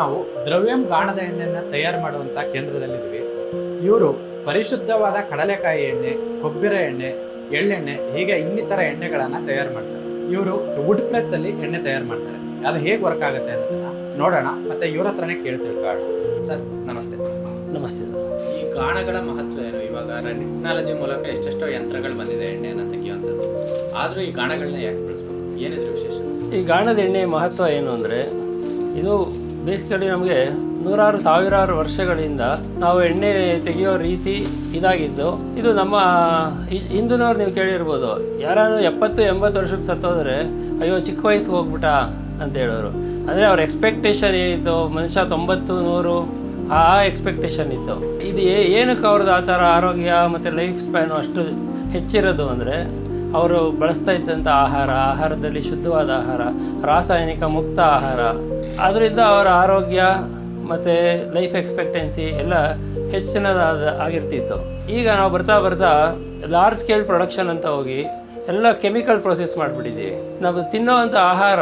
ನಾವು ದ್ರವ್ಯಂ ಗಾಣದ ಎಣ್ಣೆಯನ್ನು ತಯಾರು ಮಾಡುವಂಥ ಕೇಂದ್ರದಲ್ಲಿದ್ದೀವಿ. ಇವರು ಪರಿಶುದ್ಧವಾದ ಕಡಲೆಕಾಯಿ ಎಣ್ಣೆ ಕೊಬ್ಬಿರ ಎಣ್ಣೆ ಎಳ್ಳೆಣ್ಣೆ ಹೀಗೆ ಇನ್ನಿತರ ಎಣ್ಣೆಗಳನ್ನು ತಯಾರು ಮಾಡ್ತಾರೆ. ಇವರು ವುಡ್ ಪ್ರೆಸ್ ಅಲ್ಲಿ ಎಣ್ಣೆ ತಯಾರು ಮಾಡ್ತಾರೆ. ಅದು ಹೇಗೆ ವರ್ಕ್ ಆಗುತ್ತೆ ಅನ್ನೋದನ್ನ ನೋಡೋಣ ಮತ್ತೆ ಇವ್ರ ಹತ್ರನೇ ಕೇಳ್ತೀವಿ. ತಿಳ್ಕೊಳ್ಳೋಣ ಸರ್ ನಮಸ್ತೆ. ನಮಸ್ತೆ ಈ ಗಾಣಗಳ ಮಹತ್ವ ಏನು? ಇವಾಗ ಟೆಕ್ನಾಲಜಿ ಮೂಲಕ ಎಷ್ಟೆಷ್ಟೋ ಯಂತ್ರಗಳು ಬಂದಿದೆ ಎಣ್ಣೆಯನ್ನು ತೆಗೆಯುವಂಥದ್ದು. ಆದರೂ ಈ ಗಾಣಗಳನ್ನ ಯಾಕೆ ಬಳಸ್ಬೇಕು? ಏನಿದ್ರು ವಿಶೇಷ? ಈ ಗಾಣದ ಎಣ್ಣೆ ಮಹತ್ವ ಏನು ಅಂದರೆ ಇದು ಬೇಸಿಕಲಿ ನಮಗೆ ನೂರಾರು ಸಾವಿರಾರು ವರ್ಷಗಳಿಂದ ನಾವು ಎಣ್ಣೆ ತೆಗೆಯೋ ರೀತಿ ಇದಾಗಿದ್ದು, ಇದು ನಮ್ಮ ಹಿಂದಿನವ್ರು ನೀವು ಕೇಳಿರ್ಬೋದು ಯಾರು ಎಪ್ಪತ್ತು, ಎಂಬತ್ತು ವರ್ಷಕ್ಕೆ ಸತ್ತೋದ್ರೆ, ಅಯ್ಯೋ, ಚಿಕ್ಕ ವಯಸ್ಸಿಗೆ ಹೋಗ್ಬಿಟ್ಟ ಅಂತ ಹೇಳೋರು. ಅಂದರೆ ಅವ್ರ ಎಕ್ಸ್ಪೆಕ್ಟೇಷನ್ ಏನಿತ್ತು? ಮನುಷ್ಯ ತೊಂಬತ್ತು, ನೂರು, ಆ ಎಕ್ಸ್ಪೆಕ್ಟೇಷನ್ ಇತ್ತು. ಇದು ಏನಕ್ಕೆ ಅವ್ರದ್ದು ಆ ಥರ ಆರೋಗ್ಯ ಮತ್ತು ಲೈಫ್ ಸ್ಪ್ಯಾನು ಅಷ್ಟು ಹೆಚ್ಚಿರೋದು ಅಂದರೆ, ಅವರು ಬಳಸ್ತಾ ಇದ್ದಂಥ ಆಹಾರ, ಆಹಾರದಲ್ಲಿ ಶುದ್ಧವಾದ ಆಹಾರ, ರಾಸಾಯನಿಕ ಮುಕ್ತ ಆಹಾರ ಅದರಿಂದ ಅವರ ಆರೋಗ್ಯ ಮತ್ತು ಲೈಫ್ ಎಕ್ಸ್ಪೆಕ್ಟೆನ್ಸಿ ಎಲ್ಲ ಹೆಚ್ಚಿನದಾದ ಆಗಿರ್ತಿತ್ತು. ಈಗ ನಾವು ಬರ್ತಾ ಬರ್ತಾ ಲಾರ್ಜ್ ಸ್ಕೇಲ್ ಪ್ರೊಡಕ್ಷನ್ ಅಂತ ಹೋಗಿ ಎಲ್ಲ ಕೆಮಿಕಲ್ ಪ್ರೊಸೆಸ್ ಮಾಡಿಬಿಟ್ಟಿದ್ದೀವಿ. ನಾವು ತಿನ್ನೋವಂಥ ಆಹಾರ,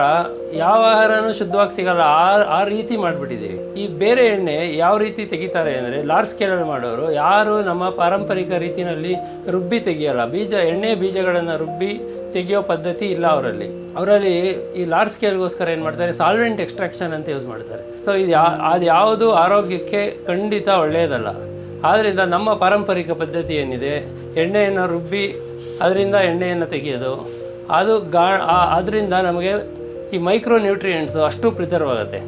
ಯಾವ ಆಹಾರನೂ ಶುದ್ಧವಾಗಿ ಸಿಗಲ್ಲ, ಆ ಆ ರೀತಿ ಮಾಡಿಬಿಟ್ಟಿದ್ದೀವಿ. ಈ ಬೇರೆ ಎಣ್ಣೆ ಯಾವ ರೀತಿ ತೆಗಿತಾರೆ ಅಂದರೆ ಲಾರ್ಜ್ ಸ್ಕೇಲಲ್ಲಿ ಮಾಡೋರು, ಯಾರು ನಮ್ಮ ಪಾರಂಪರಿಕ ರೀತಿಯಲ್ಲಿ ರುಬ್ಬಿ ತೆಗಿಯಲ್ಲ. ಬೀಜ, ಎಣ್ಣೆ ಬೀಜಗಳನ್ನು ರುಬ್ಬಿ ತೆಗಿಯೋ ಪದ್ಧತಿ ಇಲ್ಲ ಅವರಲ್ಲಿ. ಅವರಲ್ಲಿ ಈ ಲಾರ್ಜ್ ಸ್ಕೇಲ್ಗೋಸ್ಕರ ಏನು ಮಾಡ್ತಾರೆ? ಸಾಲ್ವೆಂಟ್ ಎಕ್ಸ್ಟ್ರಾಕ್ಷನ್ ಅಂತ ಯೂಸ್ ಮಾಡ್ತಾರೆ. ಸೊ ಇದು ಅದು ಯಾವುದು ಆರೋಗ್ಯಕ್ಕೆ ಖಂಡಿತ ಒಳ್ಳೆಯದಲ್ಲ. ಆದ್ದರಿಂದ ನಮ್ಮ ಪಾರಂಪರಿಕ ಪದ್ಧತಿ ಏನಿದೆ? ಎಣ್ಣೆಯನ್ನು ರುಬ್ಬಿ ಅದರಿಂದ ಎಣ್ಣೆಯನ್ನು ತೆಗೆಯೋದು. ಅದು ಗಾ ಅದರಿಂದ ನಮಗೆ ಈ ಮೈಕ್ರೋ ನ್ಯೂಟ್ರಿಯೆಂಟ್ಸು ಅಷ್ಟು ಪ್ರಿಸರ್ವ್ ಆಗುತ್ತೆ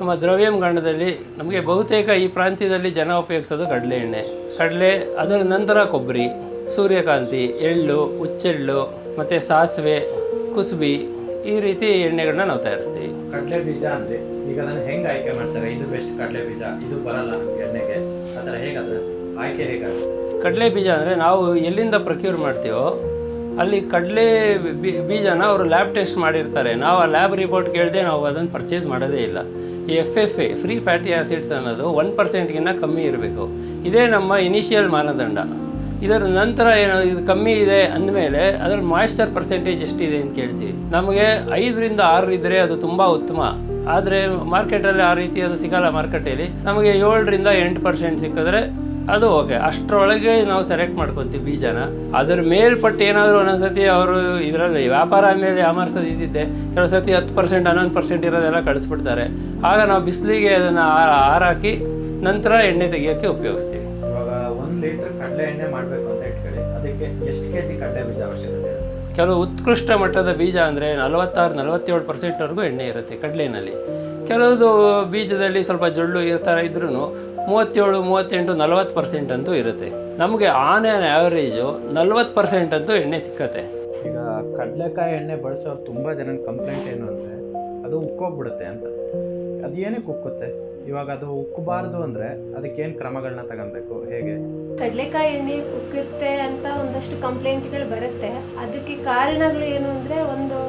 ನಿಮ್ಮ ದ್ರವ್ಯಂ ಗಾಣದಲ್ಲಿ ನಮಗೆ ಬಹುತೇಕ ಈ ಪ್ರಾಂತ್ಯದಲ್ಲಿ ಜನ ಉಪಯೋಗಿಸೋದು ಕಡಲೆ ಎಣ್ಣೆ. ಕಡಲೆ ಅದರ ನಂತರ ಕೊಬ್ಬರಿ ಸೂರ್ಯಕಾಂತಿ ಎಳ್ಳು ಹುಚ್ಚೆಳ್ಳು ಮತ್ತು ಸಾಸಿವೆ ಕುಸುಬಿ ಈ ರೀತಿ ಎಣ್ಣೆಗಳನ್ನ ನಾವು ತಯಾರಿಸ್ತೀವಿ. ಕಡಲೆ ಬೀಜ ಅಂದರೆ ಈಗ ನಾನು ಹೆಂಗೆ ಆಯ್ಕೆ ಮಾಡ್ತಾರೆ? ಇದು ಬೆಸ್ಟ್ ಕಡಲೆ ಬೀಜ ಇದು ಬರಲ್ಲ ಎಣ್ಣೆಗೆ. ಆ ಥರ ಹೇಗದ ಆಯ್ಕೆ ಹೇಗಾಗುತ್ತೆ ಕಡಲೆ ಬೀಜ ಅಂದರೆ ನಾವು ಎಲ್ಲಿಂದ ಪ್ರಕ್ಯೂರ್ ಮಾಡ್ತೀವೋ ಅಲ್ಲಿ ಕಡಲೆ ಬೀಜನ ಅವರು ಲ್ಯಾಬ್ ಟೆಸ್ಟ್ ಮಾಡಿರ್ತಾರೆ. ನಾವು ಆ ಲ್ಯಾಬ್ ರಿಪೋರ್ಟ್ ಕೇಳದೆ ನಾವು ಅದನ್ನು ಪರ್ಚೇಸ್ ಮಾಡೋದೇ ಇಲ್ಲ. ಈ F F A free fatty acids ಅನ್ನೋದು ಒನ್ ಪರ್ಸೆಂಟ್ಗಿಂತ ಕಮ್ಮಿ ಇರಬೇಕು. ಇದೇ ನಮ್ಮ ಇನಿಷಿಯಲ್ ಮಾನದಂಡ. ಇದರ ನಂತರ ಏನೋ, ಇದು ಕಮ್ಮಿ ಇದೆ ಅಂದಮೇಲೆ ಅದರ ಮಾಯಿಶ್ಚರ್ ಪರ್ಸೆಂಟೇಜ್ ಎಷ್ಟಿದೆ ಅಂತ ಕೇಳ್ತೀವಿ. ನಮಗೆ ಐದರಿಂದ ಆರು ಇದ್ದರೆ ಅದು ತುಂಬ ಉತ್ತಮ. ಆದರೆ ಮಾರ್ಕೆಟಲ್ಲಿ ಆ ರೀತಿ ಅದು ಸಿಗಲ್ಲ ಮಾರ್ಕೆಟಲ್ಲಿ ನಮಗೆ ಏಳರಿಂದ ಎಂಟು ಪರ್ಸೆಂಟ್ ಸಿಕ್ಕಿದ್ರೆ ಅದು ಓಕೆ ಅಷ್ಟರೊಳಗೆ ನಾವು ಸೆಲೆಕ್ಟ್ ಮಾಡ್ಕೊತೀವಿ ಬೀಜನ. ಅದ್ರ ಮೇಲ್ಪಟ್ಟು ಏನಾದರೂ ಒಂದೊಂದ್ಸತಿ ಅವರು ಇದರಲ್ಲಿ ವ್ಯಾಪಾರ ಮೇಲೆ ಯಾಮಾರ್ಸೋದು ಇದ್ದಿದ್ದೆ ಕೆಲವು ಸತಿ ಹತ್ತು ಪರ್ಸೆಂಟ್ ಹನ್ನೊಂದು ಪರ್ಸೆಂಟ್ ಇರೋದೆಲ್ಲ ಕಳಿಸ್ಬಿಡ್ತಾರೆ. ಆಗ ನಾವು ಬಿಸಿಲಿಗೆ ಅದನ್ನು ಹಾರಾಕಿ ನಂತರ ಎಣ್ಣೆ ತೆಗಿಯೋಕ್ಕೆ ಉಪಯೋಗಿಸ್ತೀವಿ. ಇವಾಗ ಒಂದ್ ಲೀಟರ್ ಕಡಲೆ ಎಣ್ಣೆ ಮಾಡಬೇಕು ಅಂತ ಇಟ್ಕೊಳ್ಳಿ. ಅದಕ್ಕೆ ಎಷ್ಟು ಕೆಜಿ ಕಡಲೆ ಬೀಜ ಅವಶ್ಯಕತೆ ಕೆಲವು ಉತ್ಕೃಷ್ಟ ಮಟ್ಟದ ಬೀಜ ಅಂದರೆ ನಲವತ್ತಾರು ನಲವತ್ತೇಳು ಪರ್ಸೆಂಟ್ವರೆಗೂ ಎಣ್ಣೆ ಇರುತ್ತೆ ಕಡಲೆನಲ್ಲಿ. ಕೆಲವುದು ಬೀಜದಲ್ಲಿ ಸ್ವಲ್ಪ ಜೊಳ್ಳು ಈ ಥರ ಇದ್ರೂ ಮೂವತ್ತೇಳು ಮೂವತ್ತೆಂಟು ನಲವತ್ತು ಪರ್ಸೆಂಟ್ ಅಂತೂ ಇರುತ್ತೆ. ನಮಗೆ ಆನ್ ಆ್ಯನ್ ನಲವತ್ತು ನಲ್ವತ್ತು ಪರ್ಸೆಂಟ್ ಅಂತೂ ಎಣ್ಣೆ ಸಿಕ್ಕತ್ತೆ. ಈಗ ಕಡಲೆಕಾಯಿ ಎಣ್ಣೆ ಬಳಸೋರು ತುಂಬ ಜನ ಕಂಪ್ಲೇಂಟ್ ಏನು ಅಂದರೆ ಅದು ಉಕ್ಕೋಗ್ಬಿಡುತ್ತೆ ಅಂತ. ಅದು ಏನಕ್ಕೆ ಉಕ್ಕುತ್ತೆ? ಇವಾಗ ಅದು ಉಕ್ಕಬಾರ್ದು ಅಂದರೆ ಅದಕ್ಕೇನು ಕ್ರಮಗಳನ್ನ ತಗೊಬೇಕು? ಹೇಗೆ? ಕಡಲೆಕಾಯಿ ಎಣ್ಣೆ ಉಕ್ಕುತ್ತೆ ಅಂತ ಒಂದಷ್ಟು ಕಂಪ್ಲೇಂಟ್ಗಳು ಬರುತ್ತೆ. ಅದಕ್ಕೆ ಕಾರಣಗಳು ಏನು ಅಂದರೆ ಒಂದು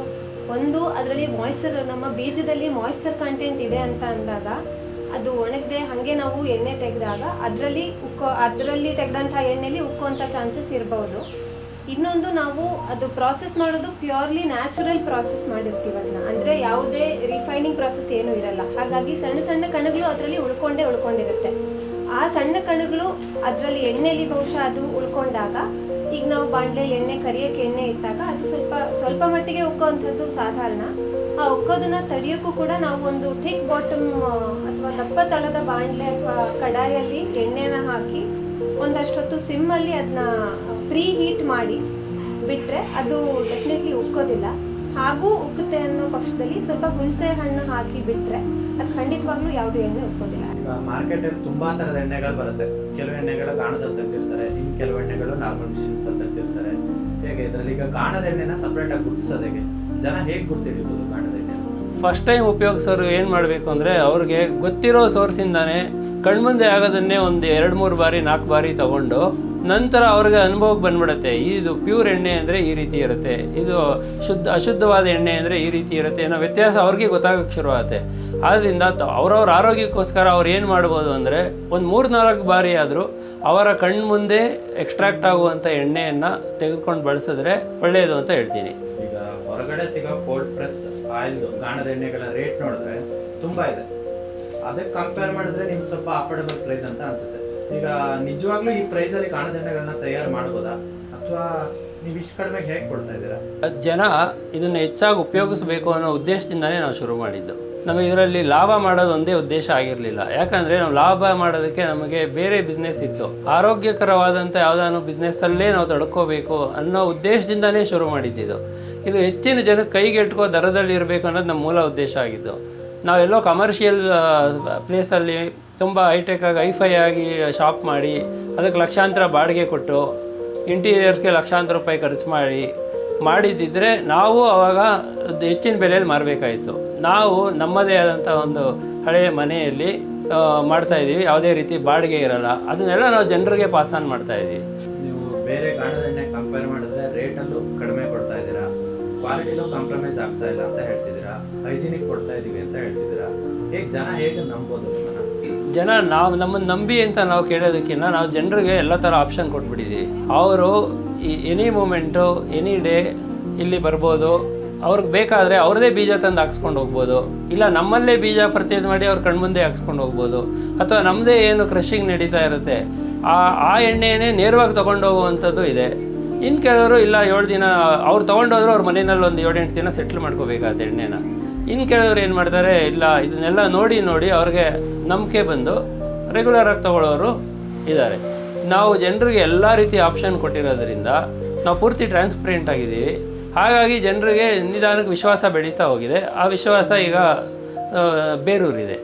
ಒಂದು ಅದರಲ್ಲಿ ಮಾಯ್ಶ್ಚರ್ ನಮ್ಮ ಬೀಜದಲ್ಲಿ ಮಾಯ್ಶ್ಚರ್ ಕಂಟೆಂಟ್ ಇದೆ ಅಂತ ಅಂದಾಗ ಅದು ಒಣಗದೆ ಹಾಗೆ ನಾವು ಎಣ್ಣೆ ತೆಗೆದಾಗ ಅದರಲ್ಲಿ ಉಕ್ಕೋ, ಅದರಲ್ಲಿ ತೆಗೆದಂಥ ಎಣ್ಣೆಲಿ ಉಕ್ಕುವಂಥ ಚಾನ್ಸಸ್ ಇರಬಹುದು ಇನ್ನೊಂದು ನಾವು ಅದು ಪ್ರಾಸೆಸ್ ಮಾಡೋದು ಪ್ಯೂರ್ಲಿ ನ್ಯಾಚುರಲ್ ಪ್ರಾಸೆಸ್ ಮಾಡಿರ್ತೀವಿ ಅದನ್ನ. ಅಂದರೆ ಯಾವುದೇ ರಿಫೈನಿಂಗ್ ಪ್ರಾಸೆಸ್ ಏನೂ ಇರಲ್ಲ. ಹಾಗಾಗಿ ಸಣ್ಣ ಸಣ್ಣ ಕಣಗಳು ಅದರಲ್ಲಿ ಉಳ್ಕೊಂಡೇ ಉಳ್ಕೊಂಡಿರುತ್ತೆ. ಆ ಸಣ್ಣ ಕಣಗಳು ಅದರಲ್ಲಿ ಎಣ್ಣೆಲಿ ಬಹುಶಃ ಅದು ಉಳ್ಕೊಂಡಾಗ ಈಗ ನಾವು ಬಾಣಲೆಯಲ್ಲಿ ಎಣ್ಣೆ ಕರಿಯೋಕೆ ಎಣ್ಣೆ ಇಟ್ಟಾಗ ಅದು ಸ್ವಲ್ಪ ಸ್ವಲ್ಪ ಮಟ್ಟಿಗೆ ಉಕ್ಕೋವಂಥದ್ದು ಸಾಧಾರಣ. ಆ ಉಕ್ಕೋದನ್ನ ತಡಿಯೋಕ್ಕೂ ಕೂಡ ನಾವು ಒಂದು ಥಿಕ್ ಬಾಟಮ್ ಅಥವಾ ದಪ್ಪ ತಳದ ಬಾಣಲೆ ಅಥವಾ ಕಡಾಯಲ್ಲಿ ಎಣ್ಣೆನ ಹಾಕಿ ಒಂದಷ್ಟೊತ್ತು ಸಿಮ್ಮಲ್ಲಿ ಅದನ್ನ ಪ್ರೀ ಹೀಟ್ ಮಾಡಿ ಬಿಟ್ಟರೆ ಅದು ಡೆಫಿನೆಟ್ಲಿ ಉಕ್ಕೋದಿಲ್ಲ. ಹಾಗೂ ಉಕ್ಕುತ್ತೆ ಅನ್ನೋ ಪಕ್ಷದಲ್ಲಿ ಸ್ವಲ್ಪ ಹುಣಸೆ ಹಣ್ಣು ಹಾಕಿ ಬಿಟ್ರೆ ಅದು ಖಂಡಿತವಾಗ್ಲೂ ಯಾವುದು ಎಣ್ಣೆ ಉಕ್ಕೋದಿಲ್ಲ ಈಗ ಮಾರ್ಕೆಟಲ್ಲಿ ತುಂಬಾ ತರದ ಎಣ್ಣೆಗಳು ಬರುತ್ತೆ. ಕೆಲವು ಎಣ್ಣೆಗಳು ಕಾಣದಲ್ಲಿ ತಂದಿರ್ತಾರೆ ಇನ್ನು ಕೆಲವು ಎಣ್ಣೆಗಳು ನಾರ್ಮಲ್ ಮಿಷಿನ್ಸ್ ಅಲ್ಲಿ ತೆಗ್ದಿರ್ತಾರೆ ಹೇಗೆ? ಇದರಲ್ಲಿ ಈಗ ಕಾಣದ ಎಣ್ಣೆನ ಸಪ್ರೇಟ್ ಆಗಿ ಗುರುತಿಸೋದು ಹೇಗೆ? ಜನ ಹೇಗೆ ಗುರುತಿಡಿಬೋದು ಕಾಣದ ಎಣ್ಣೆ ಫಸ್ಟ್ ಟೈಮ್ ಉಪಯೋಗಿಸೋರು ಏನು ಮಾಡಬೇಕು ಅಂದರೆ ಅವ್ರಿಗೆ ಗೊತ್ತಿರೋ ಸೋರ್ಸಿಂದಾನೇ ಕಣ್ಮುಂದೆ ಆಗೋದನ್ನೇ ಒಂದು ಎರಡು ಮೂರು ಬಾರಿ ನಾಲ್ಕು ಬಾರಿ ತಗೊಂಡು ನಂತರ ಅವ್ರಿಗೆ ಅನುಭವಕ್ಕೆ ಬಂದ್ಬಿಡುತ್ತೆ. ಇದು ಪ್ಯೂರ್ ಎಣ್ಣೆ ಅಂದರೆ ಈ ರೀತಿ ಇರುತ್ತೆ. ಇದು ಶುದ್ಧ, ಅಶುದ್ಧವಾದ ಎಣ್ಣೆ ಅಂದರೆ ಈ ರೀತಿ ಇರುತ್ತೆ ಅನ್ನೋ ವ್ಯತ್ಯಾಸ ಅವ್ರಿಗೆ ಗೊತ್ತಾಗಕ್ಕೆ ಶುರು ಆಗುತ್ತೆ ಆದ್ದರಿಂದ ಅವರವ್ರ ಆರೋಗ್ಯಕ್ಕೋಸ್ಕರ ಅವ್ರು ಏನು ಮಾಡ್ಬೋದು ಅಂದರೆ ಒಂದು ಮೂರು ನಾಲ್ಕು ಬಾರಿ ಆದರೂ ಅವರ ಕಣ್ಮುಂದೆ ಎಕ್ಸ್ಟ್ರಾಕ್ಟ್ ಆಗುವಂಥ ಎಣ್ಣೆಯನ್ನು ತೆಗೆದುಕೊಂಡು ಬಳಸಿದ್ರೆ ಒಳ್ಳೆಯದು ಅಂತ ಹೇಳ್ತೀನಿ. ಈಗ ಹೊರಗಡೆ ಸಿಗೋ ಕೋಲ್ಡ್ ಪ್ರೆಸ್ ಆಯಿಲ್, ಗಾಣದ ಎಣ್ಣೆಗಳ ರೇಟ್ ನೋಡಿದ್ರೆ ತುಂಬ ಇದೆ. ಅದಕ್ಕೆ ಕಂಪೇರ್ ಮಾಡಿದ್ರೆ ನಿಮ್ಗೆ ಸ್ವಲ್ಪ ಅಫೋರ್ಡಬಲ್ ಪ್ರೈಸ್ ಅಂತ ಅನ್ಸುತ್ತೆ. ಈಗ ನಿಜವಾಗ್ಲೂ ಈ ಪ್ರೈಸ್ ಅಲ್ಲಿ ಕಾಣದಂಡಗಳನ್ನ ತಯಾರು ಮಾಡ್ಬೋದಾ? ಅಥವಾ ನೀವು ಇಷ್ಟು ಕಡಿಮೆ ಜನ ಇದನ್ನು ಹೆಚ್ಚಾಗಿ ಉಪಯೋಗಿಸಬೇಕು ಅನ್ನೋ ಉದ್ದೇಶದಿಂದನೇ ನಾವು ಶುರು ಮಾಡಿದ್ದು. ನಮಗೆ ಇದರಲ್ಲಿ ಲಾಭ ಮಾಡೋದು ಒಂದೇ ಉದ್ದೇಶ ಆಗಿರಲಿಲ್ಲ. ಯಾಕಂದರೆ ನಾವು ಲಾಭ ಮಾಡೋದಕ್ಕೆ ನಮಗೆ ಬೇರೆ ಬಿಸ್ನೆಸ್ ಇತ್ತು. ಆರೋಗ್ಯಕರವಾದಂಥ ಯಾವುದಾದ್ರು ಬಿಸ್ನೆಸ್ಸಲ್ಲೇ ನಾವು ತಡ್ಕೋಬೇಕು ಅನ್ನೋ ಉದ್ದೇಶದಿಂದನೇ ಶುರು ಮಾಡಿದ್ದಿದ್ದು ಇದು ಹೆಚ್ಚಿನ ಜನ ಕೈಗೆಟ್ಕೋ ದರದಲ್ಲಿ ಇರಬೇಕು ಅನ್ನೋದು ನಮ್ಮ ಮೂಲ ಉದ್ದೇಶ ಆಗಿದ್ದು. ನಾವೆಲ್ಲೋ ಕಮರ್ಷಿಯಲ್ ಪ್ಲೇಸಲ್ಲಿ ತುಂಬ ಹೈಟೆಕ್ ಆಗಿ ಐಫೈ ಆಗಿ ಶಾಪ್ ಮಾಡಿ, ಅದಕ್ಕೆ ಲಕ್ಷಾಂತರ ಬಾಡಿಗೆ ಕೊಟ್ಟು ಇಂಟೀರಿಯರ್ಸ್ಗೆ ಲಕ್ಷಾಂತರ ರೂಪಾಯಿ ಖರ್ಚು ಮಾಡಿ, ಮಾಡಿದ್ದಿದ್ರೆ ನಾವು ಅದು ಹೆಚ್ಚಿನ ಬೆಲೆಯಲ್ಲಿ ಮಾರಬೇಕಾಯಿತು. ನಾವು ನಮ್ಮದೇ ಆದಂಥ ಒಂದು ಹಳೆಯ ಮನೆಯಲ್ಲಿ ಮಾಡ್ತಾಯಿದ್ದೀವಿ ಯಾವುದೇ ರೀತಿ ಬಾಡಿಗೆ ಇರಲ್ಲ. ಅದನ್ನೆಲ್ಲ ನಾವು ಜನರಿಗೆ ಪಾಸ್ ಆನ್ ಮಾಡ್ತಾ ಇದ್ದೀವಿ. ನೀವು ಬೇರೆ ಗಾಣದ ಕಂಪೇರ್ ಮಾಡಿದ್ರೆ ರೇಟಲ್ಲೂ ಕಡಿಮೆ ಕೊಡ್ತಾ ಇದ್ದೀರಾ? ಕ್ವಾಲಿಟಿಲೂ ಕಾಂಪ್ರಮೈಸ್ ಆಗ್ತಾ ಇಲ್ಲ ಅಂತ ಹೇಳ್ತಿದ್ದೀರಾ? ಹೈಜಿನಿಕ್ ಕೊಡ್ತಾ ಇದ್ದೀವಿ ಅಂತ ಹೇಳ್ತಿದ್ದೀರಾ? ಹೇಗೆ ಜನ ಹೇಗೆ ನಂಬೋದು? ಜನ ನಾವು ನಮ್ಮನ್ನು ನಂಬಿ ಅಂತ ನಾವು ಕೇಳೋದಕ್ಕಿಂತ ನಾವು ಜನರಿಗೆ ಎಲ್ಲ ಥರ ಆಪ್ಷನ್ ಕೊಟ್ಬಿಟ್ಟಿದ್ದೀವಿ ಅವರು ಎನಿ ಮೂಮೆಂಟು ಎನಿ ಡೇ ಇಲ್ಲಿ ಬರ್ಬೋದು. ಅವ್ರಿಗೆ ಬೇಕಾದರೆ ಅವ್ರದೇ ಬೀಜ ತಂದು ಹಾಕ್ಸ್ಕೊಂಡು ಹೋಗ್ಬೋದು. ಇಲ್ಲ ನಮ್ಮಲ್ಲೇ ಬೀಜ ಪರ್ಚೇಸ್ ಮಾಡಿ ಅವ್ರ ಕಣ್ಮುಂದೆ ಹಾಕ್ಸ್ಕೊಂಡು ಹೋಗ್ಬೋದು. ಅಥವಾ ನಮ್ಮದೇ ಏನು ಕ್ರಷಿಂಗ್ ನಡೀತಾ ಇರುತ್ತೆ, ಆ ಆ ಎಣ್ಣೆನೇ ನೇರವಾಗಿ ತೊಗೊಂಡು ಹೋಗುವಂಥದ್ದು ಇದೆ. ಇನ್ನು ಕೆಲವರು ಇಲ್ಲ ಏಳು ದಿನ, ಅವ್ರು ತೊಗೊಂಡೋದ್ರು ಅವ್ರ ಮನೆಯಲ್ಲಿ ಒಂದು ಏಳೆಂಟು ದಿನ ಸೆಟ್ಲ್ ಮಾಡ್ಕೋಬೇಕಾದ ಎಣ್ಣೆನ. ಇನ್ನು ಕೆಲವರು ಏನು ಮಾಡ್ತಾರೆ, ಇಲ್ಲ, ಇದನ್ನೆಲ್ಲ ನೋಡಿ ನೋಡಿ ಅವ್ರಿಗೆ ನಂಬಿಕೆ ಬಂದು ರೆಗ್ಯುಲರಾಗಿ ತಗೊಳ್ಳೋರು ಇದ್ದಾರೆ ನಾವು ಜನರಿಗೆ ಎಲ್ಲ ರೀತಿ ಆಪ್ಷನ್ ಕೊಟ್ಟಿರೋದ್ರಿಂದ ನಾವು ಪೂರ್ತಿ ಟ್ರಾನ್ಸ್ಪರೆಂಟ್ ಆಗಿದ್ದೀವಿ. ಹಾಗಾಗಿ ಜನರಿಗೆ ನಿಧಾನಕ್ಕೆ ವಿಶ್ವಾಸ ಬೆಳೀತಾ ಹೋಗಿದೆ. ಆ ವಿಶ್ವಾಸ ಈಗ ಬೇರೂರಿದೆ.